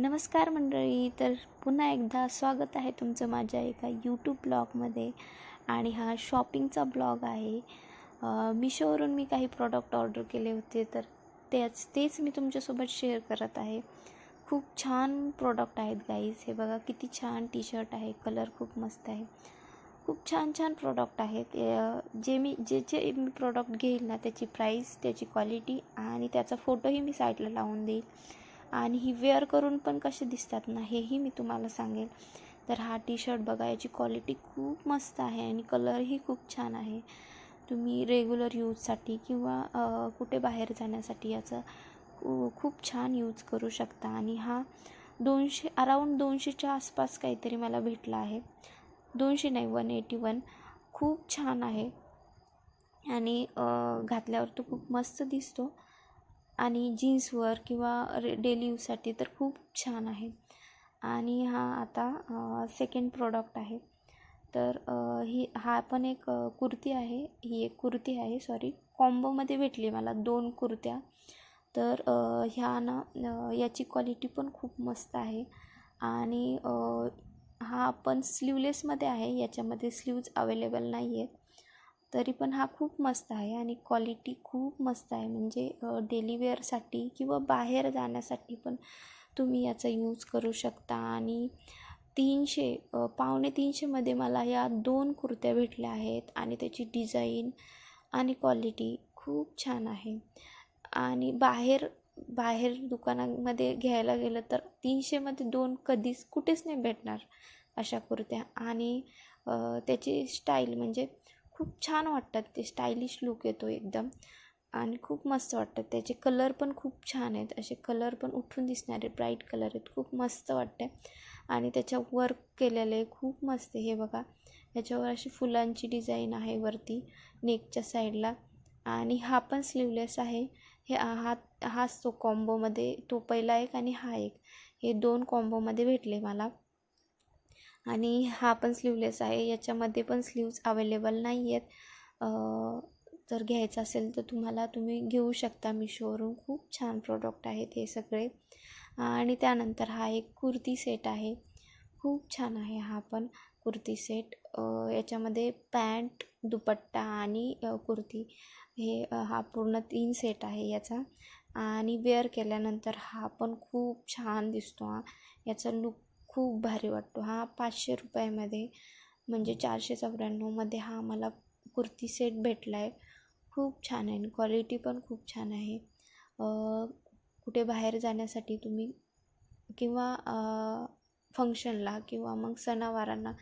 नमस्कार मंडळी तर पुन्हा एकदा स्वागत आहे तुमचं माझ्या एका यूट्यूब ब्लॉगमध्ये. आणि हा शॉपिंगचा ब्लॉग आहे. मिशोवरून मी काही प्रॉडक्ट ऑर्डर केले होते तर तेच तेच मी तुमच्यासोबत शेअर करत आहे. खूप छान प्रॉडक्ट आहेत गाईज हे बघा किती छान टी शर्ट आहे कलर खूप मस्त आहे. खूप छान छान प्रॉडक्ट आहेत. जे मी जे जे मी प्रॉडक्ट घेईल ना त्याची प्राईस त्याची क्वालिटी आणि त्याचा फोटोही मी साईडला लावून देईल. आणि ही वेअर करून पण कसे दिसतात ना हेही मी तुम्हाला सांगेल. तर हा टी शर्ट बघा याची क्वालिटी खूप मस्त आहे आणि कलरही खूप छान आहे. तुम्ही रेग्युलर यूजसाठी किंवा कुठे बाहेर जाण्यासाठी याचा खूप छान यूज करू शकता. आणि हा दोनशे अराऊंड दोनशेच्या आसपास काहीतरी मला भेटला आहे. दोनशे नाही वन एटी वन. खूप छान आहे. आणि घातल्यावर तो खूप मस्त दिसतो. आणि जीन्सवर किंवा रे डेली यूजसाठी तर खूप छान आहे. आणि हा आता सेकंड प्रॉडक्ट आहे. तर ही हा पण एक कुर्ती आहे. ही एक कुर्ती आहे सॉरी कॉम्बोमध्ये भेटली मला दोन कुर्त्या. तर ह्या ना याची क्वालिटी पण खूप मस्त आहे. आणि हा पण स्लीवलेसमध्ये आहे. याच्यामध्ये स्लीव्ज अवेलेबल नाही आहेत तरी पण हा खूप मस्त आहे आणि क्वालिटी खूप मस्त आहे. म्हणजे डेली वेअरसाठी किंवा बाहेर जाण्यासाठी पण तुम्ही याचा यूज करू शकता. आणि तीनशे पावणे तीनशेमध्ये मला या दोन कुर्त्या भेटल्या आहेत आणि त्याची डिझाईन आणि क्वालिटी खूप छान आहे. आणि बाहेर बाहेर दुकानामध्ये घ्यायला गेलं तर तीनशेमध्ये दोन कधीच कुठेच नाही भेटणार अशा कुर्त्या. आणि त्याची स्टाईल म्हणजे खूप छान वाटतात ते स्टायलिश लुक येतो एकदम. आणि खूप मस्त वाटतात. त्याचे कलर पण खूप छान आहेत. असे कलर पण उठून दिसणारे ब्राईट कलर आहेत. खूप मस्त वाटते आणि त्याच्या वर्क केलेलं आहे. खूप मस्त आहे. हे बघा. याच्यावर अशी फुलांची डिझाईन आहे वरती नेकच्या साईडला आणि हा पण स्लीवलेस आहे. हे हा हाच तो कॉम्बोमध्ये तो पहिला एक आणि हा एक. हे दोन कॉम्बोमध्ये भेटले मला. आणि हा पण स्लीवलेस आहे. याच्यामध्ये पण स्लीव्ज अवेलेबल नाही आहेत जर घ्यायचं असेल तर तुम्हाला तुम्ही घेऊ शकता मिशोवरून खूप छान प्रोडक्ट आहेत हे सगळे. आणि त्यानंतर हा एक कुर्ती सेट आहे. खूप छान आहे हा पण कुर्ती सेट याच्यामध्ये पॅन्ट दुपट्टा आणि कुर्ती हे हा पूर्ण तीन सेट आहे याचा. आणि वेअर केल्यानंतर हा पण खूप छान दिसतो हा. याचा लुक खूप भारी वाटतो. हा पाचशे रुपयामध्ये म्हणजे चारशे चौऱ्याण्णवमध्ये हा मला कुर्ती सेट भेटला आहे खूप छान आहे क्वालिटी पण खूप छान आहे. कुठे बाहेर जाण्यासाठी तुम्ही किंवा फंक्शनला किंवा मग सणावारांना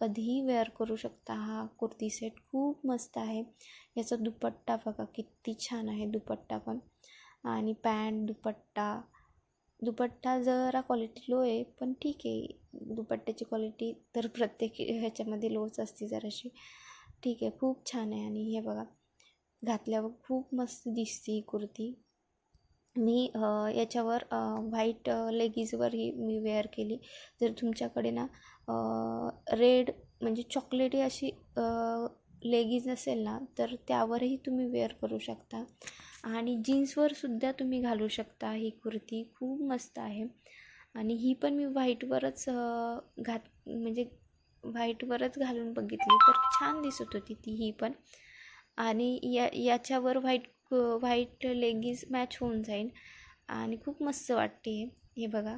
कधीही वेअर करू शकता. हा कुर्ती सेट खूप मस्त आहे. याचा दुपट्टा बघा किती छान आहे दुपट्टा पण. आणि पॅन्ट दुपट्टा दुपट्टा जरा क्वालिटी लो आहे पण ठीक आहे. दुपट्ट्याची क्वालिटी तर प्रत्येक ह्याच्यामध्ये लोच असते जराशी. ठीक आहे खूप छान आहे. आणि हे बघा घातल्यावर खूप मस्त दिसते ही कुर्ती. मी याच्यावर व्हाईट लेगीजवर ही मी वेअर केली. जर तुमच्याकडे ना रेड म्हणजे चॉकलेटी अशी लेगीज असेल ना तर त्यावरही तुम्ही वेअर करू शकता. आणि जीन्सवर सुद्धा तुम्ही घालू शकता. ही कुर्ती खूप मस्त आहे. आणि ही पण मी व्हाईटवरच घात म्हणजे व्हाईटवरच घालून बघितली. तर छान दिसत होती ती ही पण. आणि या याच्यावर व्हाईट व्हाईट लेगिन्स मॅच होऊन जाईल. आणि खूप मस्त वाटते हे. हे बघा.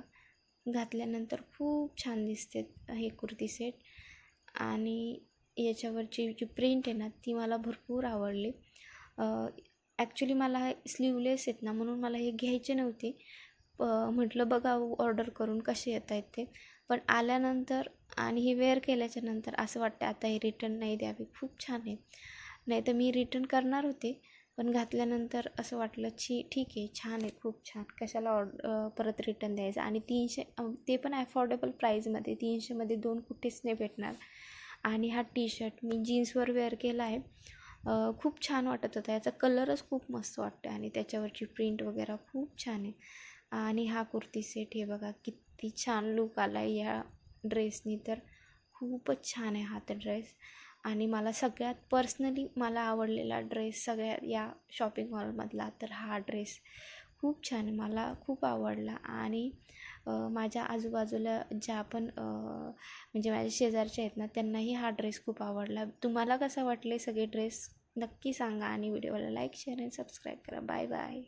घातल्यानंतर खूप छान दिसते हे कुर्ती सेट. आणि याच्यावरची जी प्रिंट आहे ना ती मला भरपूर आवडली. ॲक्च्युली मला स्लीवलेस आहेत ना म्हणून मला हे घ्यायचे नव्हते. प म्हटलं बघा ऑर्डर करून कसे येत आहेत ते. पण आल्यानंतर आणि हे वेअर केल्याच्यानंतर असं वाटतं आता हे रिटर्न नाही द्यावे. खूप छान आहे नाही तर मी रिटर्न करणार होते पण घातल्यानंतर असं वाटलं छी ठीक आहे छान आहे खूप छान. कशाला ऑर्ड परत रिटर्न द्यायचं? आणि तीनशे ते पण ॲफोर्डेबल प्राईजमध्ये तीनशेमध्ये दोन कुठेच नाही भेटणार. आणि हा टी शर्ट मी जीन्सवर वेअर केला आहे. खूप छान वाटत होता. याचा कलरच खूप मस्त वाटतं आणि त्याच्यावरची प्रिंट वगैरे खूप छान आहे. आणि हा कुर्ती सेट हे बघा किती छान लुक आला आहे या ड्रेसनी तर. खूपच छान आहे हा तर ड्रेस. आणि मला सगळ्यात पर्सनली मला आवडलेला ड्रेस सगळ्या या शॉपिंग मॉलमधला तर हा ड्रेस खूप छान मला खूप आवडला आणि माझ्या आजूबाजूला ज्या पण म्हणजे माझ्या शेजारच्या आहेत ना त्यांनाही हा ड्रेस खूप आवडला. तुम्हाला कसा वाटले सगळे ड्रेस नक्की सांगा आणि व्हिडिओला लाईक शेअर आणि सबस्क्राईब करा. Bye bye.